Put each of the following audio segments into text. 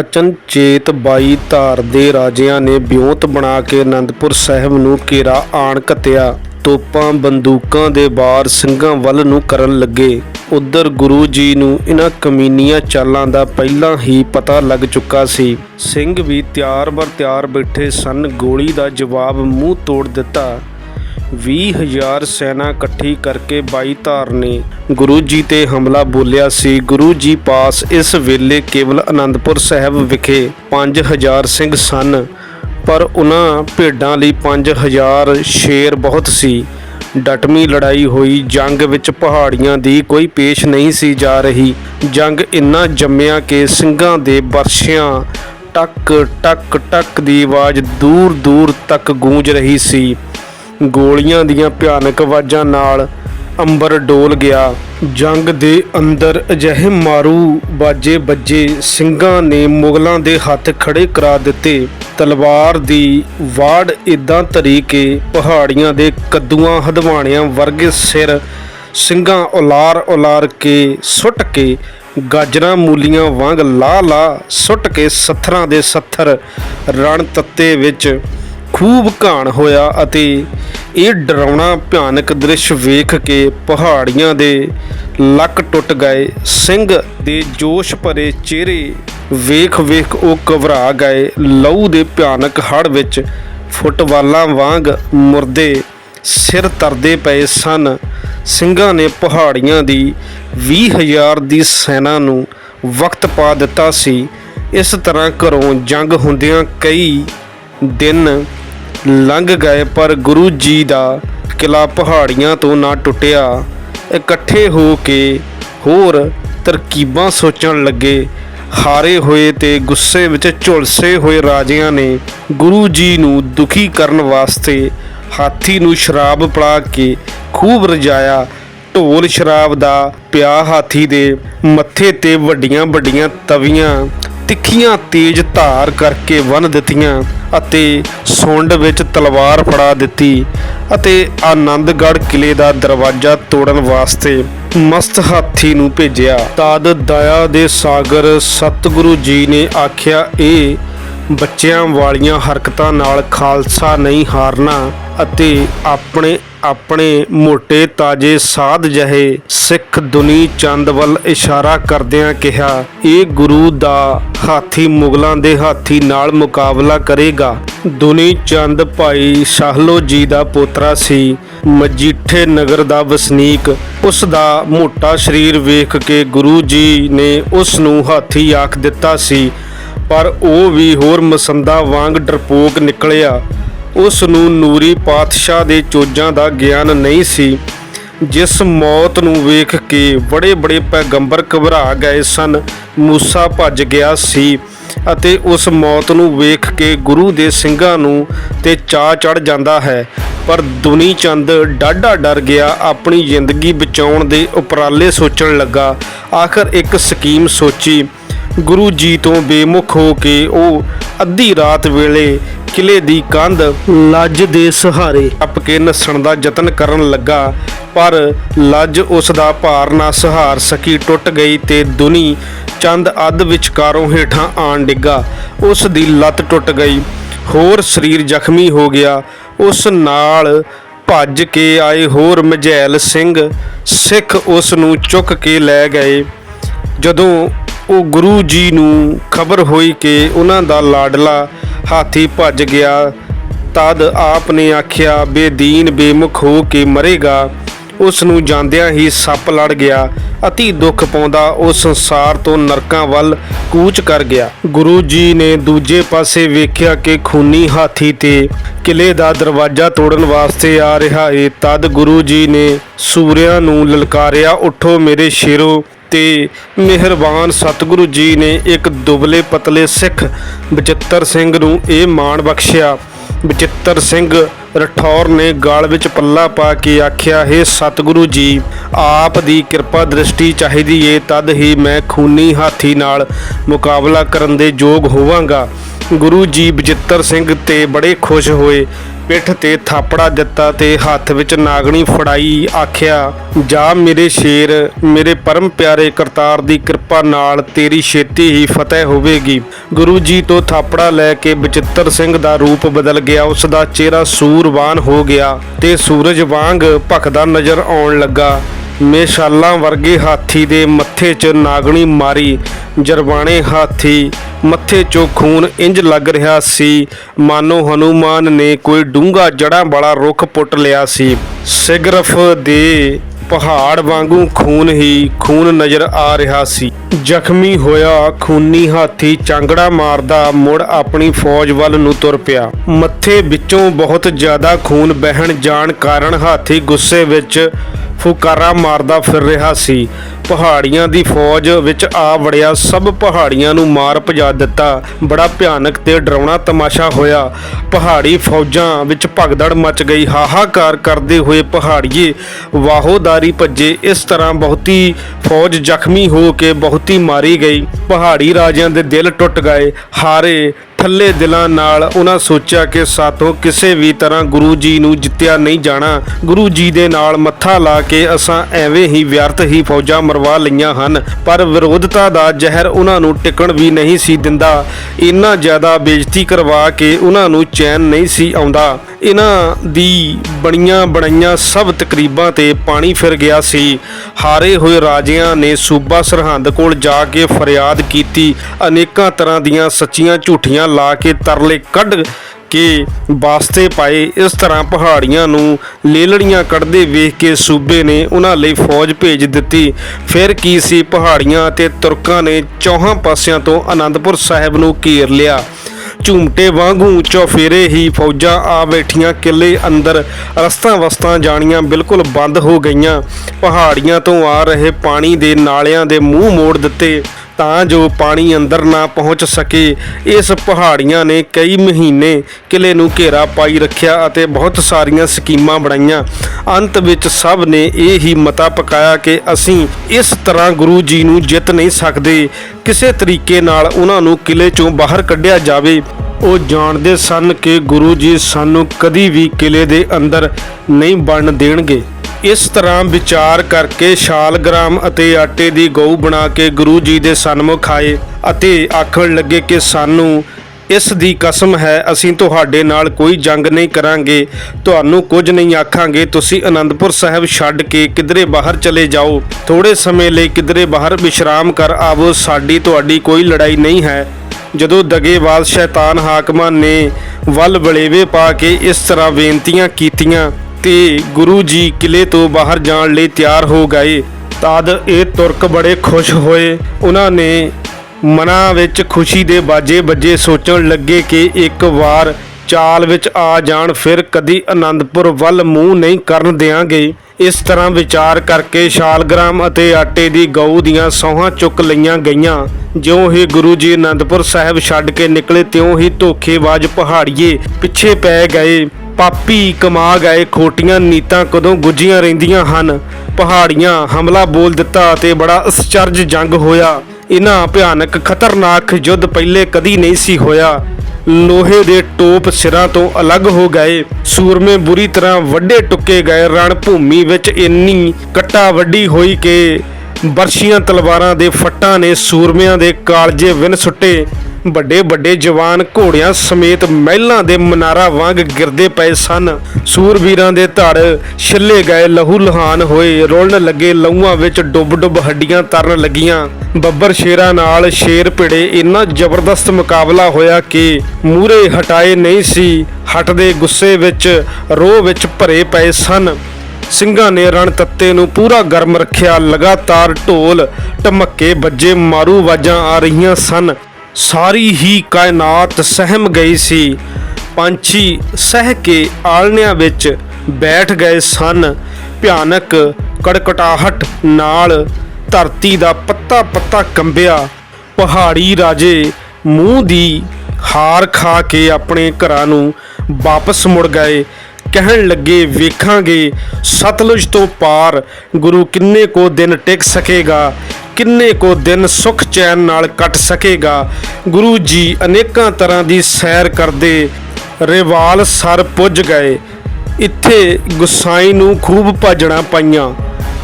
ਅਚਨਚੇਤ ਬਾਈ ਧਾਰ ਦੇ ਰਾਜਿਆਂ ਨੇ ਵਿਉਂਤ ਬਣਾ ਕੇ ਅਨੰਦਪੁਰ ਸਾਹਿਬ ਨੂੰ ਘੇਰਾ ਆਣ ਘੱਤਿਆ। ਤੋਪਾਂ ਬੰਦੂਕਾਂ ਦੇ ਬਾਰ ਸਿੰਘਾਂ ਵੱਲ ਨੂੰ ਕਰਨ ਲੱਗੇ। ਉਧਰ ਗੁਰੂ ਜੀ ਨੂੰ ਇਹਨਾਂ ਕਮੀਨੀਆਂ ਚਾਲਾਂ ਦਾ ਪਹਿਲਾਂ ਹੀ ਪਤਾ ਲੱਗ ਚੁੱਕਾ ਸੀ। ਸਿੰਘ ਵੀ ਤਿਆਰ ਬਰ ਤਿਆਰ ਬੈਠੇ ਸਨ। ਗੋਲੀ ਦਾ ਜਵਾਬ ਮੂੰਹ ਤੋੜ ਦਿੱਤਾ। 20000 ਸੈਨਾ ਇਕੱਠੀ ਕਰਕੇ ਬਾਈ ਧਾਰ ਨੇ ਗੁਰੂ ਜੀ ਤੇ ਹਮਲਾ ਬੋਲਿਆ ਸੀ। ਗੁਰੂ ਜੀ ਪਾਸ ਇਸ ਵੇਲੇ ਕੇਵਲ ਅਨੰਦਪੁਰ ਸਾਹਿਬ ਵਿਖੇ 5000 ਸਿੰਘ ਸਨ, ਪਰ ਉਹਨਾਂ ਭੇਡਾਂ ਲਈ 5000 ਸ਼ੇਰ ਬਹੁਤ ਸੀ। ਡਟਮੀ ਲੜਾਈ ਹੋਈ, ਜੰਗ ਵਿੱਚ ਪਹਾੜੀਆਂ ਦੀ ਕੋਈ ਪੇਸ਼ ਨਹੀਂ ਸੀ ਜਾ ਰਹੀ। ਜੰਗ ਇੰਨਾ ਜੰਮਿਆ ਕਿ ਸਿੰਘਾਂ ਦੇ ਬਰਸ਼ਿਆਂ ਟਕ ਟਕ ਟਕ ਦੀ ਆਵਾਜ਼ ਦੂਰ ਦੂਰ ਤੱਕ ਗੂੰਜ ਰਹੀ ਸੀ। ਗੋਲੀਆਂ ਦੀਆਂ ਭਿਆਨਕ ਆਵਾਜ਼ਾਂ ਨਾਲ ਅੰਬਰ ਡੋਲ ਗਿਆ। ਜੰਗ ਦੇ ਅੰਦਰ ਅਜਿਹੇ ਮਾਰੂ ਬਾਜੇ ਵੱਜੇ ਸਿੰਘਾਂ ਨੇ ਮੁਗਲਾਂ ਦੇ ਹੱਥ ਖੜੇ ਕਰਾ ਦਿੱਤੇ। ਤਲਵਾਰ ਦੀ ਵਾੜ ਇਦਾਂ ਧਰੀ ਕਿ ਪਹਾੜੀਆਂ ਦੇ ਕੱਦੂਆਂ ਹਦਵਾਣਿਆਂ ਵਰਗੇ ਸਿਰ ਸਿੰਘਾਂ ਉਲਾਰ ਉਲਾਰ ਕੇ ਸੁੱਟ ਕੇ ਗਾਜਰਾਂ ਮੂਲੀਆਂ ਵਾਂਗ ਲਾ ਲਾ ਸੁੱਟ ਕੇ ਸੱਥਰਾਂ ਦੇ ਸੱਥਰ ਰਣ ਤੱਤੇ ਵਿੱਚ ਖੂਬ ਘਾਣ ਹੋਇਆ ਅਤੇ ਇਹ ਡਰਾਉਣਾ ਭਿਆਨਕ ਦ੍ਰਿਸ਼ ਵੇਖ ਕੇ ਪਹਾੜੀਆਂ ਦੇ ਲੱਕ ਟੁੱਟ ਗਏ। ਸਿੰਘ ਦੇ ਜੋਸ਼ ਭਰੇ ਚਿਹਰੇ ਵੇਖ ਵੇਖ ਉਹ ਘਬਰਾ ਗਏ। ਲਹੂ ਦੇ ਭਿਆਨਕ ਹੜ ਵਿੱਚ ਫੁੱਟਵਾਲਾਂ ਵਾਂਗ ਮੁਰਦੇ ਸਿਰ ਤਰਦੇ ਪਏ ਸਨ। ਸਿੰਘਾਂ ਨੇ ਪਹਾੜੀਆਂ ਦੀ 20000 ਦੀ ਸੈਨਾ ਨੂੰ ਵਕਤ ਪਾ ਦਿੱਤਾ ਸੀ। ਇਸ ਤਰ੍ਹਾਂ ਘਰੋਂ ਜੰਗ ਹੁੰਦਿਆਂ ਕਈ ਦਿਨ ਲੰਘ ਗਏ, ਪਰ ਗੁਰੂ ਜੀ ਦਾ ਕਿਲਾ ਪਹਾੜੀਆਂ ਤੋਂ ਨਾ ਟੁੱਟਿਆ। ਇਕੱਠੇ ਹੋ ਕੇ ਹੋਰ ਤਰਕੀਬਾਂ ਸੋਚਣ ਲੱਗੇ। ਹਾਰੇ ਹੋਏ ਤੇ ਗੁੱਸੇ ਵਿੱਚ ਝੁਲਸੇ ਹੋਏ ਰਾਜਿਆਂ ਨੇ ਗੁਰੂ ਜੀ ਨੂੰ ਦੁਖੀ ਕਰਨ ਵਾਸਤੇ ਹਾਥੀ ਨੂੰ ਸ਼ਰਾਬ ਪਿਲਾ ਕੇ ਖੂਬ ਰਜਾਇਆ। ਢੋਲ ਸ਼ਰਾਬ ਦਾ ਪਿਆ ਹਾਥੀ ਦੇ ਮੱਥੇ ਤੇ ਵੱਡੀਆਂ ਵੱਡੀਆਂ ਤਵੀਆਂ। ਤਿੱਖੀਆਂ ਤੇਜ਼ ਧਾਰ ਕਰਕੇ ਬੰਨ ਦਿੱਤੀਆਂ ਅਤੇ ਸੁੰਡ ਵਿੱਚ ਤਲਵਾਰ ਫੜਾ ਦਿੱਤੀ ਅਤੇ ਆਨੰਦਗੜ੍ਹ ਕਿਲੇ ਦਾ ਦਰਵਾਜ਼ਾ ਤੋੜਨ ਵਾਸਤੇ ਮਸਤ ਹਾਥੀ ਨੂੰ ਭੇਜਿਆ। ਤਦ ਦਇਆ ਦੇ ਸਾਗਰ ਸਤਿਗੁਰੂ ਜੀ ਨੇ ਆਖਿਆ, ਇਹ ਬੱਚਿਆਂ ਵਾਲੀਆਂ ਹਰਕਤਾਂ ਨਾਲ ਖਾਲਸਾ ਨਹੀਂ ਹਾਰਨਾ ਅਤੇ ਆਪਣੇ ਆਪਣੇ ਮੋਟੇ ਤਾਜੇ ਸਾਧ ਜਹੇ ਸਿੱਖ ਦੁਨੀ ਚੰਦ ਵੱਲ ਇਸ਼ਾਰਾ ਕਰਦਿਆਂ ਕਿਹਾ, ਇਹ ਗੁਰੂ ਦਾ ਹਾਥੀ ਮੁਗਲਾਂ ਦੇ ਹਾਥੀ ਨਾਲ ਮੁਕਾਬਲਾ ਕਰੇਗਾ। ਦੁਨੀ ਚੰਦ ਭਾਈ ਸ਼ਾਹਲੋ ਜੀ ਦਾ ਪੋਤਰਾ ਸੀ। ਮਜੀਠੇ ਨਗਰ ਦਾ ਵਸਨੀਕ, ਉਸ ਦਾ ਮੋਟਾ ਸਰੀਰ ਵੇਖ ਕੇ ਗੁਰੂ ਜੀ ਨੇ ਉਸ ਨੂੰ ਹਾਥੀ ਆਖ ਦਿੱਤਾ ਸੀ। ਪਰ ਉਹ ਵੀ ਹੋਰ ਮਸੰਦਾ ਵਾਂਗ ਡਰਪੋਕ ਨਿਕਲਿਆ। ਉਸ ਨੂੰ ਨੂਰੀ ਪਾਤਸ਼ਾਹ ਦੇ ਚੋਜਾਂ ਦਾ ਗਿਆਨ ਨਹੀਂ ਸੀ, ਜਿਸ ਮੌਤ ਨੂੰ ਵੇਖ ਕੇ ਬੜੇ ਬੜੇ ਪੈਗੰਬਰ ਘਬਰਾ ਗਏ ਸਨ। ਮੂਸਾ ਭੱਜ ਗਿਆ ਸੀ ਅਤੇ ਉਸ ਮੌਤ ਨੂੰ ਵੇਖ ਕੇ ਗੁਰੂ ਦੇ ਸਿੰਘਾਂ ਨੂੰ ਤੇ ਚਾਹ ਚੜ ਜਾਂਦਾ ਹੈ। ਪਰ ਦੁਨੀ ਚੰਦ ਡਾਢਾ ਡਰ ਗਿਆ, ਆਪਣੀ ਜ਼ਿੰਦਗੀ ਬਚਾਉਣ ਦੇ ਉਪਰਾਲੇ ਸੋਚਣ ਲੱਗਾ। ਆਖਰ ਇੱਕ ਸਕੀਮ ਸੋਚੀ। ਗੁਰੂ ਜੀ ਤੋਂ ਬੇਮੁਖ ਹੋ ਕੇ ਉਹ ਅੱਧੀ ਰਾਤ ਵੇਲੇ ਕਿਲੇ ਦੀ ਕੰਧ ਲੱਜ ਦੇ ਸਹਾਰੇ ਟੱਪ ਕੇ ਨੱਸਣ ਦਾ ਯਤਨ ਕਰਨ ਲੱਗਾ, ਪਰ ਲੱਜ ਉਸ ਦਾ ਭਾਰ ਨਾ ਸਹਾਰ ਸਕੀ, ਟੁੱਟ ਗਈ ਤੇ ਦੁਨੀ ਚੰਦ ਅੱਧ ਵਿਚਕਾਰੋਂ ਹੇਠਾਂ ਆਣ ਡਿੱਗਾ। ਉਸ ਦੀ ਲੱਤ ਟੁੱਟ ਗਈ, ਹੋਰ ਸਰੀਰ ਜ਼ਖਮੀ ਹੋ ਗਿਆ। ਉਸ ਨਾਲ ਭੱਜ ਕੇ ਆਏ ਹੋਰ ਮਝੈਲ ਸਿੰਘ, ਸਿੱਖ ਉਸ ਨੂੰ ਚੁੱਕ ਕੇ ਲੈ ਗਏ। ਜਦੋਂ ਉਹ ਗੁਰੂ ਜੀ ਨੂੰ ਖਬਰ ਹੋਈ ਕਿ ਉਹਨਾਂ ਦਾ ਲਾਡਲਾ ਹਾਥੀ ਭੱਜ ਗਿਆ। ਤਦ ਆਪ ਨੇ ਆਖਿਆ, ਬੇਦੀਨ ਬੇਮੁਖ ਹੋ ਕੇ ਮਰੇਗਾ। ਉਸ ਨੂੰ ਜਾਂਦਿਆਂ ਹੀ ਸੱਪ ਲੜ ਗਿਆ। ਅਤੀ ਦੁੱਖ ਪਾਉਂਦਾ ਉਹ ਸੰਸਾਰ ਤੋਂ ਨਰਕਾਂ ਵੱਲ ਕੂਚ ਕਰ ਗਿਆ। ਗੁਰੂ ਜੀ ਨੇ ਦੂਜੇ ਪਾਸੇ ਵੇਖਿਆ ਕਿ ਖੂਨੀ ਹਾਥੀ ਤੇ ਕਿਲੇ ਦਾ ਦਰਵਾਜ਼ਾ ਤੋੜਨ ਵਾਸਤੇ ਆ ਰਿਹਾ ਏ। ਤਦ ਗੁਰੂ ਜੀ ਨੇ ਸੂਰਿਆਂ ਨੂੰ ਲਲਕਾਰਿਆ, ਉਠੋ ਮੇਰੇ ਸ਼ੇਰੋ ਤੇ ਮਿਹਰਬਾਨ ਸਤਿਗੁਰੂ ਜੀ ਨੇ ਇੱਕ ਦੁਬਲੇ ਪਤਲੇ ਸਿੱਖ ਬਚਿੱਤਰ ਸਿੰਘ ਨੂੰ ਇਹ ਮਾਣ ਬਖਸ਼ਿਆ। ਬਚਿੱਤਰ ਸਿੰਘ ਰਠੌਰ ਨੇ ਗਾਲ ਵਿੱਚ ਪੱਲਾ ਪਾ ਕੇ ਆਖਿਆ, ਹੈ ਸਤਿਗੁਰੂ ਜੀ, ਆਪ ਦੀ ਕਿਰਪਾ ਦ੍ਰਿਸ਼ਟੀ ਚਾਹੀਦੀ ਏ, ਤਦ ਹੀ ਮੈਂ ਖੂਨੀ ਹਾਥੀ ਨਾਲ ਮੁਕਾਬਲਾ ਕਰਨ ਦੇ ਯੋਗ ਹੋਵਾਂਗਾ। ਗੁਰੂ ਜੀ ਬਜਿੱਤਰ ਸਿੰਘ ਤੇ ਬੜੇ ਖੁਸ਼ ਹੋਏ। ਪਿੱਠ ਤੇ ਥਾਪੜਾ ਦਿੱਤਾ ਤੇ ਹੱਥ ਵਿੱਚ ਨਾਗਣੀ ਫੜਾਈ, ਆਖਿਆ, ਜਾ ਮੇਰੇ ਸ਼ੇਰ, ਮੇਰੇ ਪਰਮ ਪਿਆਰੇ ਕਰਤਾਰ ਦੀ ਕਿਰਪਾ ਨਾਲ ਤੇਰੀ ਛੇਤੀ ਹੀ ਫਤਿਹ ਹੋਵੇਗੀ। ਗੁਰੂ ਜੀ ਤੋਂ ਥਾਪੜਾ ਲੈ ਕੇ ਬਚਿੱਤਰ ਸਿੰਘ ਦਾ ਰੂਪ ਬਦਲ ਗਿਆ ਉਸ ਦਾ ਚਿਹਰਾ ਸੂਰਵਾਨ ਹੋ ਗਿਆ ਤੇ ਸੂਰਜ ਵਾਂਗ ਭਖਦਾ ਨਜ਼ਰ ਆਉਣ ਲੱਗਾ। ਮੇਸ਼ਾਲਾਂ ਵਰਗੇ ਹਾਥੀ ਦੇ ਮੱਥੇ 'ਚ ਨਾਗਣੀ ਮਾਰੀ। ਜਰਬਾਣੇ ਹਾਥੀ ਮੱਥੇ 'ਚੋਂ ਖੂਨ ਇੰਜ ਲੱਗ ਰਿਹਾ ਸੀ। ਮਾਨੋ ਹਨੂਮਾਨ ਨੇ ਕੋਈ ਡੂੰਘਾ ਜੜਾਂ ਵਾਲਾ ਰੁੱਖ ਪੁੱਟ ਲਿਆ ਸੀ। ਸਿਗਰਫ ਦੇ ਪਹਾੜ ਵਾਂਗੂ ਖੂਨ ਹੀ ਖੂਨ ਨਜ਼ਰ ਆ ਰਿਹਾ ਸੀ। ਜ਼ਖਮੀ ਹੋਇਆ ਖੂਨੀ ਹਾਥੀ ਚਾਂਗੜਾ ਮਾਰਦਾ ਮੁੜ ਆਪਣੀ ਫੌਜ ਵੱਲ ਨੂੰ ਤੁਰ ਪਿਆ। ਮੱਥੇ ਵਿੱਚੋਂ ਬਹੁਤ ਜ਼ਿਆਦਾ ਖੂਨ ਵਹਿਣ ਜਾਣ ਕਾਰਨ ਹਾਥੀ ਗੁੱਸੇ ਵਿੱਚ ਫੁਕਾਰਾ ਮਾਰਦਾ ਫਿਰ ਰਿਹਾ ਸੀ। ਪਹਾੜੀਆਂ ਦੀ ਫੌਜ ਵਿੱਚ ਆ ਵੜਿਆ, ਸਭ ਪਹਾੜੀਆਂ ਨੂੰ ਮਾਰ ਭਜਾ ਦਿੱਤਾ। ਬੜਾ ਭਿਆਨਕ ਤੇ ਡਰਾਉਣਾ ਤਮਾਸ਼ਾ ਹੋਇਆ। ਪਹਾੜੀ ਫੌਜਾਂ ਵਿੱਚ ਭਗਦੜ ਮਚ ਗਈ। ਹਾਹਾਕਾਰ ਕਰਦੇ ਹੋਏ ਪਹਾੜੀਏ ਵਾਹੋਦਾਰੀ ਭੱਜੇ। ਇਸ ਤਰ੍ਹਾਂ ਬਹੁਤੀ ਫੌਜ ਜ਼ਖਮੀ ਹੋ ਕੇ ਬਹੁਤੀ ਮਾਰੀ ਗਈ। ਪਹਾੜੀ ਰਾਜਿਆਂ ਦੇ ਦਿਲ ਟੁੱਟ ਗਏ। ਹਾਰੇ ਥੱਲੇ ਦਿਲਾਂ ਨਾਲ ਉਹਨਾਂ ਸੋਚਿਆ ਕਿ ਸਾਥੋਂ ਕਿਸੇ ਵੀ ਤਰ੍ਹਾਂ ਗੁਰੂ ਜੀ ਨੂੰ ਜਿੱਤਿਆ ਨਹੀਂ ਜਾਣਾ। ਗੁਰੂ ਜੀ ਦੇ ਨਾਲ ਮੱਥਾ ਲਾ ਕੇ ਅਸਾਂ ਐਵੇਂ ਹੀ ਵਿਅਰਥ ਹੀ ਫੌਜਾਂ ਮਰਵਾ ਲਈਆਂ ਹਨ, ਪਰ ਵਿਰੋਧਤਾ ਦਾ ਜ਼ਹਿਰ ਉਹਨਾਂ ਨੂੰ ਟਿਕਣ ਵੀ ਨਹੀਂ ਸੀ ਦਿੰਦਾ। ਇੰਨਾ ਜ਼ਿਆਦਾ ਬੇਇੱਜ਼ਤੀ ਕਰਵਾ ਕੇ ਉਹਨਾਂ ਨੂੰ ਚੈਨ ਨਹੀਂ ਸੀ ਆਉਂਦਾ। ਇਹਨਾਂ ਦੀ ਬਣੀਆਂ ਬਣਾਈਆਂ ਸਭ ਤਕਰੀਬਾਂ ਤੇ ਪਾਣੀ ਫਿਰ ਗਿਆ ਸੀ। ਹਾਰੇ ਹੋਏ ਰਾਜਿਆਂ ਨੇ ਸੂਬਾ ਸਰਹੰਦ ਕੋਲ ਜਾ ਕੇ ਫਰਿਆਦ ਕੀਤੀ। ਅਨੇਕਾਂ ਤਰ੍ਹਾਂ ਦੀਆਂ ਸੱਚੀਆਂ ਝੂਠੀਆਂ ਲਾ ਕੇ ਤਰਲੇ ਕੱਢ ਕੇ ਵਾਸਤੇ ਪਾਏ ਇਸ ਤਰ੍ਹਾਂ ਪਹਾੜੀਆਂ ਨੂੰ ਲੇਲੜੀਆਂ ਕੱਢਦੇ ਵੇਖ ਕੇ ਸੂਬੇ ਨੇ ਉਹਨਾਂ ਲਈ ਫੌਜ ਭੇਜ ਦਿੱਤੀ। ਫਿਰ ਕੀ ਸੀ ਪਹਾੜੀਆਂ ਤੇ ਤੁਰਕਾਂ ਨੇ ਚੌਹਾਂ ਪਾਸਿਆਂ ਤੋਂ ਆਨੰਦਪੁਰ ਸਾਹਿਬ ਨੂੰ ਘੇਰ ਲਿਆ। ਝੂਮਟੇ ਵਾਂਗੂ ਚੌਫੇਰੇ ਹੀ ਫੌਜਾਂ ਆ ਬੈਠੀਆਂ ਕਿਲੇ ਅੰਦਰ ਰਸਤਾਂ ਵਸਤਾਂ ਜਾਣੀਆਂ ਬਿਲਕੁਲ ਬੰਦ ਹੋ ਗਈਆਂ। ਪਹਾੜੀਆਂ ਤੋਂ ਆ ਰਹੇ ਪਾਣੀ ਦੇ ਨਾਲਿਆਂ ਦੇ ਮੂੰਹ ਮੋੜ ਦਿੱਤੇ। ਤਾਂ ਜੋ ਪਾਣੀ ਅੰਦਰ ਨਾ ਪਹੁੰਚ ਸਕੇ। ਇਸ ਪਹਾੜੀਆਂ ਨੇ ਕਈ ਮਹੀਨੇ ਕਿਲੇ ਨੂੰ ਘੇਰਾ ਪਾਈ ਰੱਖਿਆ ਅਤੇ ਬਹੁਤ ਸਾਰੀਆਂ ਸਕੀਮਾਂ ਬਣਾਈਆਂ। ਅੰਤ ਵਿੱਚ ਸਭ ਨੇ ਇਹ ਹੀ ਮਤਾ ਪਕਾਇਆ ਕਿ ਅਸੀਂ ਇਸ ਤਰ੍ਹਾਂ ਗੁਰੂ ਜੀ ਨੂੰ ਜਿੱਤ ਨਹੀਂ ਸਕਦੇ। ਕਿਸੇ ਤਰੀਕੇ ਨਾਲ ਉਹਨਾਂ ਨੂੰ ਕਿਲੇ ਚੋਂ ਬਾਹਰ ਕੱਢਿਆ ਜਾਵੇ। ਉਹ ਜਾਣਦੇ ਸਨ ਕਿ ਗੁਰੂ ਜੀ ਸਾਨੂੰ ਕਦੀ ਵੀ ਕਿਲੇ ਦੇ ਅੰਦਰ ਨਹੀਂ ਬਣ ਦੇਣਗੇ। ਇਸ ਤਰ੍ਹਾਂ ਵਿਚਾਰ ਕਰਕੇ ਸ਼ਾਲਗ੍ਰਾਮ ਅਤੇ ਆਟੇ ਦੀ ਗਊ ਬਣਾ ਕੇ ਗੁਰੂ ਜੀ ਦੇ ਸਨਮੁਖ ਆਏ ਅਤੇ ਆਖਣ ਲੱਗੇ ਕਿ ਸਾਨੂੰ ਇਸ ਦੀ ਕਸਮ ਹੈ, ਅਸੀਂ ਤੁਹਾਡੇ ਨਾਲ ਕੋਈ ਜੰਗ ਨਹੀਂ ਕਰਾਂਗੇ। ਤੁਹਾਨੂੰ ਕੁਝ ਨਹੀਂ ਆਖਾਂਗੇ। ਤੁਸੀਂ ਅਨੰਦਪੁਰ ਸਾਹਿਬ ਛੱਡ ਕੇ ਕਿਧਰੇ ਬਾਹਰ ਚਲੇ ਜਾਓ। ਥੋੜੇ ਸਮੇਂ ਲਈ ਕਿਧਰੇ ਬਾਹਰ ਵਿਸ਼ਰਾਮ ਕਰ ਆਵੋ। ਸਾਡੀ ਤੁਹਾਡੀ ਕੋਈ ਲੜਾਈ ਨਹੀਂ ਹੈ। ਜਦੋਂ ਦਗੇਵਾਲ ਸ਼ੈਤਾਨ ਹਾਕਮਾਂ ਨੇ ਵੱਲ ਵਲੇਵੇ ਪਾ ਕੇ ਇਸ ਤਰ੍ਹਾਂ ਬੇਨਤੀਆਂ ਕੀਤੀਆਂ ਤੇ ਗੁਰੂ ਜੀ ਕਿਲੇ ਤੋਂ ਬਾਹਰ ਜਾਣ ਲਈ ਤਿਆਰ ਹੋ ਗਏ। ਤਦ ਇਹ ਤੁਰਕ ਬੜੇ ਖੁਸ਼ ਹੋਏ। ਉਹਨਾਂ ਨੇ ਮਨਾਂ ਵਿੱਚ ਖੁਸ਼ੀ ਦੇ ਬਾਜੇ ਵੱਜੇ। ਸੋਚਣ ਲੱਗੇ ਕਿ ਇੱਕ ਵਾਰ ਚਾਲ ਵਿੱਚ ਆ ਜਾਣ, ਫਿਰ ਕਦੀ ਆਨੰਦਪੁਰ ਵੱਲ ਮੂੰਹ ਨਹੀਂ ਕਰਨ ਦੇਾਂਗੇ ਇਸ ਤਰ੍ਹਾਂ ਵਿਚਾਰ ਕਰਕੇ ਸ਼ਾਲਗ੍ਰਾਮ ਅਤੇ ਆਟੇ ਦੀ ਗਊ ਦੀਆਂ ਸੌਹਾਂ ਚੁੱਕ ਲਈਆਂ ਗਈਆਂ। ਜਿਉਂ ਹੀ ਗੁਰੂ ਜੀ ਆਨੰਦਪੁਰ ਸਾਹਿਬ ਛੱਡ ਕੇ ਨਿਕਲੇ, ਤਿਉਂ ਹੀ ਧੋਖੇਬਾਜ਼ ਪਹਾੜੀਏ ਪਿੱਛੇ ਪੈ ਗਏ। ਪਾਪੀ ਕਮਾ ਗਏ, ਖੋਟੀਆਂ ਨੀਤਾਂ ਕਦੋਂ ਗੁੱਜੀਆਂ ਰਹਿੰਦੀਆਂ ਹਨ। ਪਹਾੜੀਆਂ ਹਮਲਾ ਬੋਲ ਦਿੱਤਾ ਅਤੇ ਬੜਾ ਅਸਚਰਜ ਜੰਗ ਹੋਇਆ। ਇਹਨਾਂ ਭਿਆਨਕ ਖਤਰਨਾਕ ਯੁੱਧ ਪਹਿਲੇ ਕਦੀ ਨਹੀਂ ਸੀ ਹੋਇਆ। ਲੋਹੇ ਦੇ ਟੋਪ ਸਿਰਾਂ ਤੋਂ ਅਲੱਗ ਹੋ ਗਏ। ਸੂਰਮੇ ਬੁਰੀ ਤਰ੍ਹਾਂ ਵੱਡੇ ਟੁੱਕੇ ਗਏ। ਰਣ ਭੂਮੀ ਵਿੱਚ ਇੰਨੀ ਕੱਟਾ ਵੱਡੀ ਹੋਈ ਕਿ ਬਰਸ਼ੀਆਂ ਤਲਵਾਰਾਂ ਦੇ ਫੱਟਾਂ ਨੇ ਸੂਰਮਿਆਂ ਦੇ ਕਾਲਜੇ ਵਿਨ ਸੁੱਟੇ। ਵੱਡੇ ਵੱਡੇ ਜਵਾਨ ਘੋੜਿਆਂ ਸਮੇਤ ਮਹਿਲਾਂ ਦੇ ਮਨਾਰਾ ਵਾਂਗ ਗਿਰਦੇ ਪਏ ਸਨ। ਸੂਰਬੀਰਾਂ ਦੇ ਧੜ ਛਿੱਲੇ ਗਏ, ਲਹੂ ਲਹਾਨ ਹੋਏ, ਰੋਲਣ ਲੱਗੇ, ਲਹੂਆਂ ਵਿੱਚ ਡੁੱਬ ਡੁੱਬ ਹੱਡੀਆਂ ਤਰਨ ਲੱਗੀਆਂ। ਬੱਬਰ ਸ਼ੇਰਾਂ ਨਾਲ ਸ਼ੇਰ ਭਿੜੇ, ਇੰਨਾ ਜ਼ਬਰਦਸਤ ਮੁਕਾਬਲਾ ਹੋਇਆ ਕਿ ਮੂਰੇ ਹਟਾਏ ਨਹੀਂ ਸੀ, ਹਟਦੇ ਗੁੱਸੇ ਵਿੱਚ, ਰੋਹ ਵਿੱਚ ਭਰੇ ਪਏ ਸਨ। ਸਿੰਘਾਂ ਨੇ ਰਣ ਤੱਤੇ ਨੂੰ ਪੂਰਾ ਗਰਮ ਰੱਖਿਆ, ਲਗਾਤਾਰ ਢੋਲ ਟਮੱਕੇ ਵੱਜੇ, ਮਾਰੂ ਆਵਾਜ਼ਾਂ ਆ ਰਹੀਆਂ ਸਨ। ਸਾਰੀ ਹੀ ਕਾਇਨਾਤ ਸਹਿਮ ਗਈ ਸੀ। ਪੰਛੀ ਸਹਿ ਕੇ ਆਲਣਿਆਂ ਵਿੱਚ ਬੈਠ ਗਏ ਸਨ। ਭਿਆਨਕ ਕੜਕਟਾਹਟ ਨਾਲ ਧਰਤੀ ਦਾ ਪੱਤਾ ਪੱਤਾ ਕੰਬਿਆ। ਪਹਾੜੀ ਰਾਜੇ ਮੂੰਹ ਦੀ ਹਾਰ ਖਾ ਕੇ ਆਪਣੇ ਘਰਾਂ ਨੂੰ ਵਾਪਸ ਮੁੜ ਗਏ। ਕਹਿਣ ਲੱਗੇ, ਵੇਖਾਂਗੇ, ਸਤਲੁਜ ਤੋਂ ਪਾਰ ਗੁਰੂ ਕਿੰਨੇ ਕੋ ਦਿਨ ਟਿਕ ਸਕੇਗਾ? ਕਿੰਨੇ ਕੋ ਦਿਨ ਸੁਖ ਚੈਨ ਨਾਲ ਕੱਟ ਸਕੇਗਾ? ਗੁਰੂ ਜੀ ਅਨੇਕਾਂ ਤਰ੍ਹਾਂ ਦੀ ਸੈਰ ਕਰਦੇ ਰਿਵਾਲ ਸਰ ਪੁੱਜ ਗਏ। ਇੱਥੇ ਗੁਸਾਈ ਨੂੰ ਖੂਬ ਭਾਜਣਾ ਪਾਈਆਂ।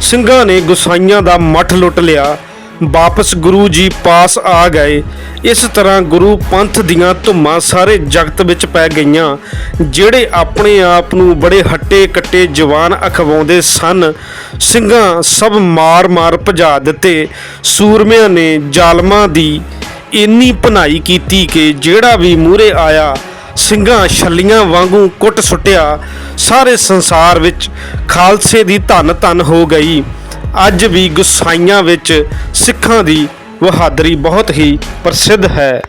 ਸਿੰਘਾਂ ਨੇ ਗੁਸਾਈਆਂ ਦਾ ਮੱਠ ਲੁੱਟ ਲਿਆ। ਵਾਪਸ ਗੁਰੂ ਜੀ ਪਾਸ ਆ ਗਏ। ਇਸ ਤਰ੍ਹਾਂ ਗੁਰੂ ਪੰਥ ਦੀਆਂ ਧੁੰਮਾਂ ਸਾਰੇ ਜਗਤ ਵਿੱਚ ਪੈ ਗਈਆਂ, ਜਿਹੜੇ ਆਪਣੇ ਆਪ ਨੂੰ ਬੜੇ ਹੱਟੇ ਕੱਟੇ ਜਵਾਨ ਅਖਵਾਉਂਦੇ ਸਨ। ਸਿੰਘਾਂ ਸਭ ਮਾਰ-ਮਾਰ ਭਜਾ ਦਿੱਤੇ। ਸੂਰਮਿਆਂ ਨੇ ਜ਼ਾਲਮਾਂ ਦੀ ਇੰਨੀ ਭਨਾਈ ਕੀਤੀ ਕਿ ਜਿਹੜਾ ਵੀ ਮੂਹਰੇ ਆਇਆ, ਸਿੰਘਾਂ ਛੱਲੀਆਂ ਵਾਂਗੂ ਕੁੱਟ ਸੁੱਟਿਆ। ਸਾਰੇ ਸੰਸਾਰ ਵਿੱਚ ਖਾਲਸੇ ਦੀ ਧੰਨ ਧੰਨ ਹੋ ਗਈ। ਅੱਜ ਵੀ ਗੁਸਾਈਆਂ ਵਿੱਚ ਸਿੱਖਾਂ ਦੀ ਬਹਾਦਰੀ ਬਹੁਤ ਹੀ ਪ੍ਰਸਿੱਧ ਹੈ।